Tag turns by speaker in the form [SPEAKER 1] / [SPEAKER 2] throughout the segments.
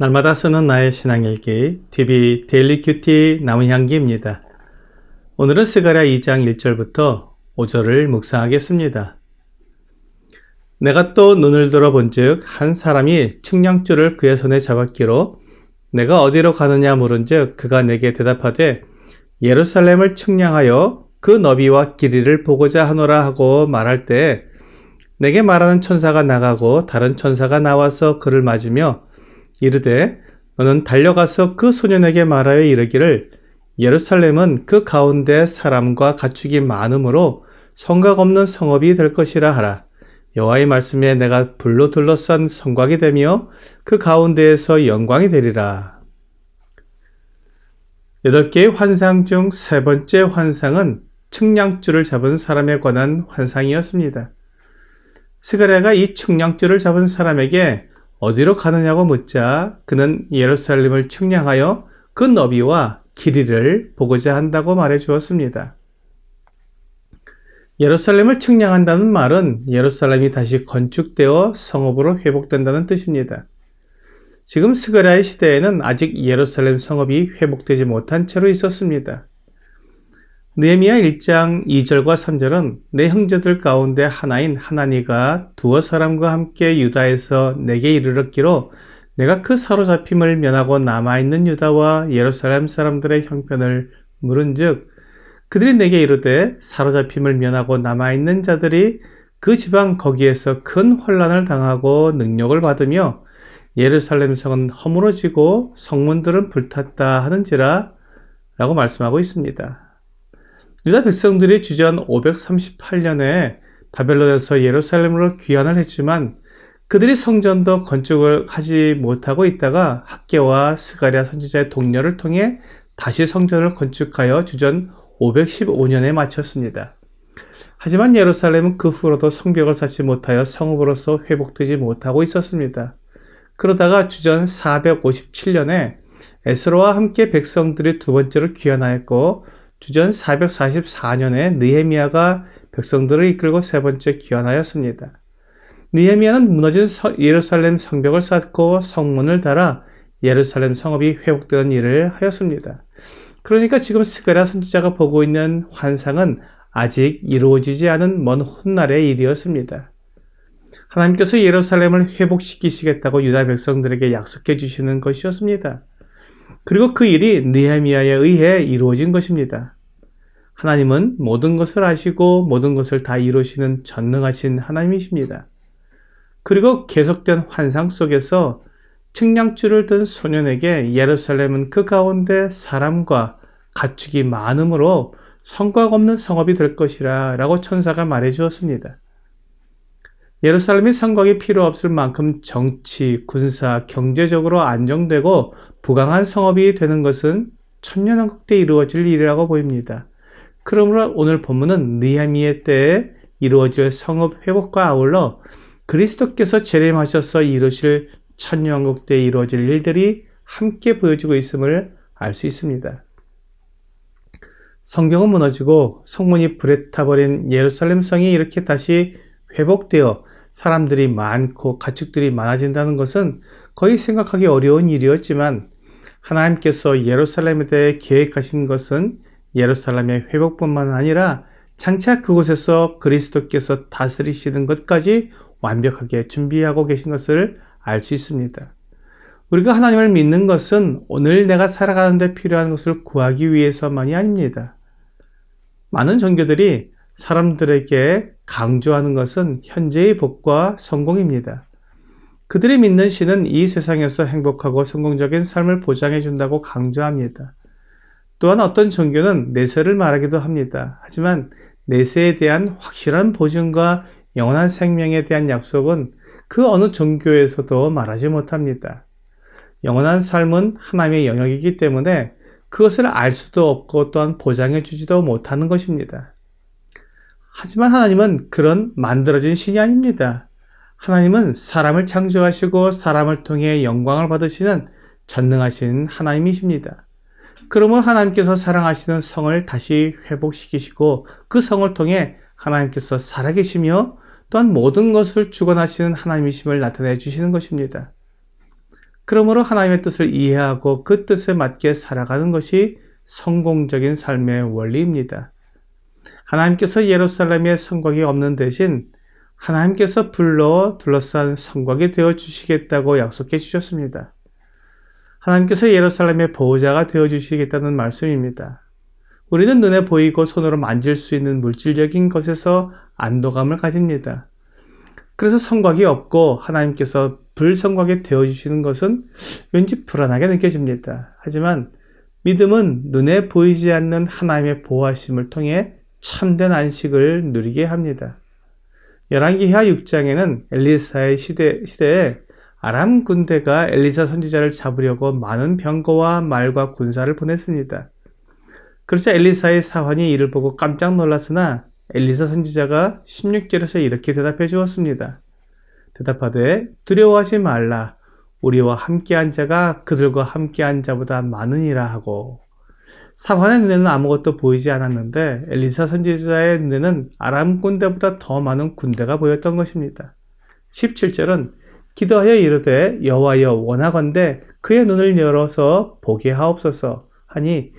[SPEAKER 1] 날마다 쓰는 나의 신앙일기 TV 데일리 큐티 나무향기입니다. 오늘은 스가랴 2장 1절부터 5절을 묵상하겠습니다. 내가 또 눈을 들어 본즉 한 사람이 측량줄을 그의 손에 잡았기로 내가 어디로 가느냐 물은즉 그가 내게 대답하되 예루살렘을 측량하여 그 너비와 길이를 보고자 하노라 하고 말할 때 내게 말하는 천사가 나가고 다른 천사가 나와서 그를 맞으며 이르되 너는 달려가서 그 소년에게 말하여 이르기를 예루살렘은 그 가운데 사람과 가축이 많으므로 성곽 없는 성읍이 될 것이라 하라. 여호와의 말씀에 내가 불로 둘러싼 성곽이 되며 그 가운데에서 영광이 되리라. 여덟 개의 환상 중 세 번째 환상은 측량줄을 잡은 사람에 관한 환상이었습니다. 스가랴가 이 측량줄을 잡은 사람에게 어디로 가느냐고 묻자 그는 예루살렘을 측량하여 그 너비와 길이를 보고자 한다고 말해 주었습니다. 예루살렘을 측량한다는 말은 예루살렘이 다시 건축되어 성읍으로 회복된다는 뜻입니다. 지금 스가랴의 시대에는 아직 예루살렘 성읍이 회복되지 못한 채로 있었습니다. 느헤미야 1장 2절과 3절은 내 형제들 가운데 하나인 하나니가 두어 사람과 함께 유다에서 내게 이르렀기로 내가 그 사로잡힘을 면하고 남아있는 유다와 예루살렘 사람들의 형편을 물은즉 그들이 내게 이르되 사로잡힘을 면하고 남아있는 자들이 그 지방 거기에서 큰 혼란을 당하고 능력을 받으며 예루살렘 성은 허물어지고 성문들은 불탔다 하는지라 라고 말씀하고 있습니다. 유다 백성들이 주전 538년에 바벨론에서 예루살렘으로 귀환을 했지만 그들이 성전도 건축을 하지 못하고 있다가 학계와 스가랴 선지자의 동료를 통해 다시 성전을 건축하여 주전 515년에 마쳤습니다. 하지만 예루살렘은 그 후로도 성벽을 쌓지 못하여 성읍으로서 회복되지 못하고 있었습니다. 그러다가 주전 457년에 에스로와 함께 백성들이 두 번째로 귀환하였고 주전 444년에 느헤미야가 백성들을 이끌고 세 번째 귀환하였습니다. 느헤미야는 무너진 예루살렘 성벽을 쌓고 성문을 달아 예루살렘 성읍이 회복되는 일을 하였습니다. 그러니까 지금 스가랴 선지자가 보고 있는 환상은 아직 이루어지지 않은 먼 훗날의 일이었습니다. 하나님께서 예루살렘을 회복시키시겠다고 유다 백성들에게 약속해 주시는 것이었습니다. 그리고 그 일이 느헤미야에 의해 이루어진 것입니다. 하나님은 모든 것을 아시고 모든 것을 다 이루시는 전능하신 하나님이십니다. 그리고 계속된 환상 속에서 측량줄을 든 소년에게 예루살렘은 그 가운데 사람과 가축이 많으므로 성곽 없는 성읍이 될 것이라 라고 천사가 말해 주었습니다. 예루살렘이 성곽이 필요 없을 만큼 정치, 군사, 경제적으로 안정되고 부강한 성읍이 되는 것은 천년왕국 때 이루어질 일이라고 보입니다. 그러므로 오늘 본문은 느헤미야 때에 이루어질 성읍 회복과 아울러 그리스도께서 재림하셔서 이루실 천년왕국 때 이루어질 일들이 함께 보여주고 있음을 알 수 있습니다. 성경은 무너지고 성문이 불에 타버린 예루살렘 성이 이렇게 다시 회복되어 사람들이 많고 가축들이 많아진다는 것은 거의 생각하기 어려운 일이었지만 하나님께서 예루살렘에 대해 계획하신 것은 예루살렘의 회복뿐만 아니라 장차 그곳에서 그리스도께서 다스리시는 것까지 완벽하게 준비하고 계신 것을 알 수 있습니다. 우리가 하나님을 믿는 것은 오늘 내가 살아가는데 필요한 것을 구하기 위해서만이 아닙니다. 많은 종교들이 사람들에게 강조하는 것은 현재의 복과 성공입니다. 그들이 믿는 신은 이 세상에서 행복하고 성공적인 삶을 보장해 준다고 강조합니다. 또한 어떤 종교는 내세를 말하기도 합니다. 하지만 내세에 대한 확실한 보증과 영원한 생명에 대한 약속은 그 어느 종교에서도 말하지 못합니다. 영원한 삶은 하나님의 영역이기 때문에 그것을 알 수도 없고 또한 보장해 주지도 못하는 것입니다. 하지만 하나님은 그런 만들어진 신이 아닙니다. 하나님은 사람을 창조하시고 사람을 통해 영광을 받으시는 전능하신 하나님이십니다. 그러면 하나님께서 사랑하시는 성을 다시 회복시키시고 그 성을 통해 하나님께서 살아계시며 또한 모든 것을 주관하시는 하나님이심을 나타내 주시는 것입니다. 그러므로 하나님의 뜻을 이해하고 그 뜻에 맞게 살아가는 것이 성공적인 삶의 원리입니다. 하나님께서 예루살렘에 성곽이 없는 대신 하나님께서 불러 둘러싼 성곽이 되어 주시겠다고 약속해 주셨습니다. 하나님께서 예루살렘의 보호자가 되어 주시겠다는 말씀입니다. 우리는 눈에 보이고 손으로 만질 수 있는 물질적인 것에서 안도감을 가집니다. 그래서 성곽이 없고 하나님께서 불성곽이 되어 주시는 것은 왠지 불안하게 느껴집니다. 하지만 믿음은 눈에 보이지 않는 하나님의 보호하심을 통해 참된 안식을 누리게 합니다. 열왕기하 6장에는 엘리사의 시대, 시대에 아람 군대가 엘리사 선지자를 잡으려고 많은 병거와 말과 군사를 보냈습니다. 그래서 엘리사의 사환이 이를 보고 깜짝 놀랐으나 엘리사 선지자가 16절에서 이렇게 대답해 주었습니다. 대답하되 두려워하지 말라. 우리와 함께한 자가 그들과 함께한 자보다 많으니라 하고 사환의 눈에는 아무것도 보이지 않았는데 엘리사 선지자의 눈에는 아람 군대보다 더 많은 군대가 보였던 것입니다. 17절은 기도하여 이르되 여호와여 원하건대 그의 눈을 열어서 보게 하옵소서 하니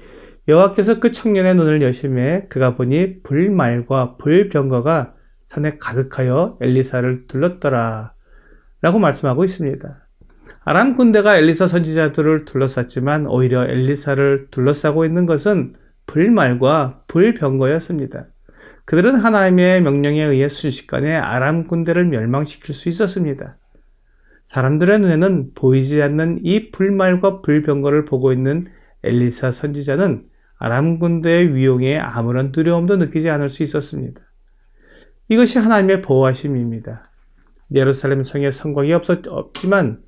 [SPEAKER 1] 여호와께서 그 청년의 눈을 여심해 그가 보니 불말과 불병거가 산에 가득하여 엘리사를 둘렀더라 라고 말씀하고 있습니다. 아람 군대가 엘리사 선지자들을 둘러쌌지만 오히려 엘리사를 둘러싸고 있는 것은 불말과 불병거였습니다. 그들은 하나님의 명령에 의해 순식간에 아람 군대를 멸망시킬 수 있었습니다. 사람들의 눈에는 보이지 않는 이 불말과 불병거를 보고 있는 엘리사 선지자는 아람 군대의 위용에 아무런 두려움도 느끼지 않을 수 있었습니다. 이것이 하나님의 보호하심입니다. 예루살렘 성에 성곽이 없었, 없지만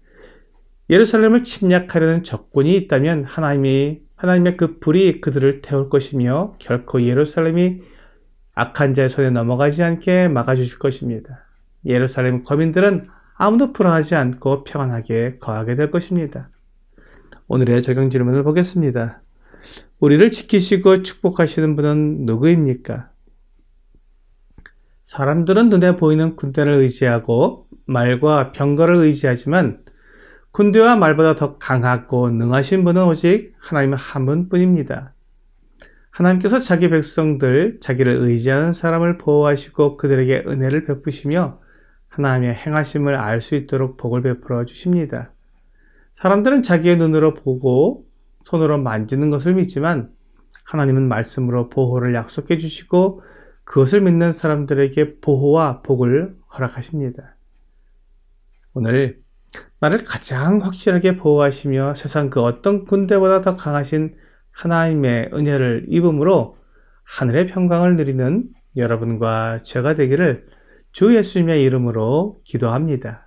[SPEAKER 1] 예루살렘을 침략하려는 적군이 있다면 하나님이 하나님의 그 불이 그들을 태울 것이며 결코 예루살렘이 악한 자의 손에 넘어가지 않게 막아주실 것입니다. 예루살렘 거민들은 아무도 불안하지 않고 평안하게 거하게 될 것입니다. 오늘의 적용 질문을 보겠습니다. 우리를 지키시고 축복하시는 분은 누구입니까? 사람들은 눈에 보이는 군대를 의지하고 말과 병거를 의지하지만 군대와 말보다 더 강하고 능하신 분은 오직 하나님 한 분뿐입니다. 하나님께서 자기 백성들, 자기를 의지하는 사람을 보호하시고 그들에게 은혜를 베푸시며 하나님의 행하심을 알 수 있도록 복을 베풀어 주십니다. 사람들은 자기의 눈으로 보고 손으로 만지는 것을 믿지만 하나님은 말씀으로 보호를 약속해 주시고 그것을 믿는 사람들에게 보호와 복을 허락하십니다. 오늘 나를 가장 확실하게 보호하시며 세상 그 어떤 군대보다 더 강하신 하나님의 은혜를 입음으로 하늘의 평강을 누리는 여러분과 제가 되기를 주 예수님의 이름으로 기도합니다.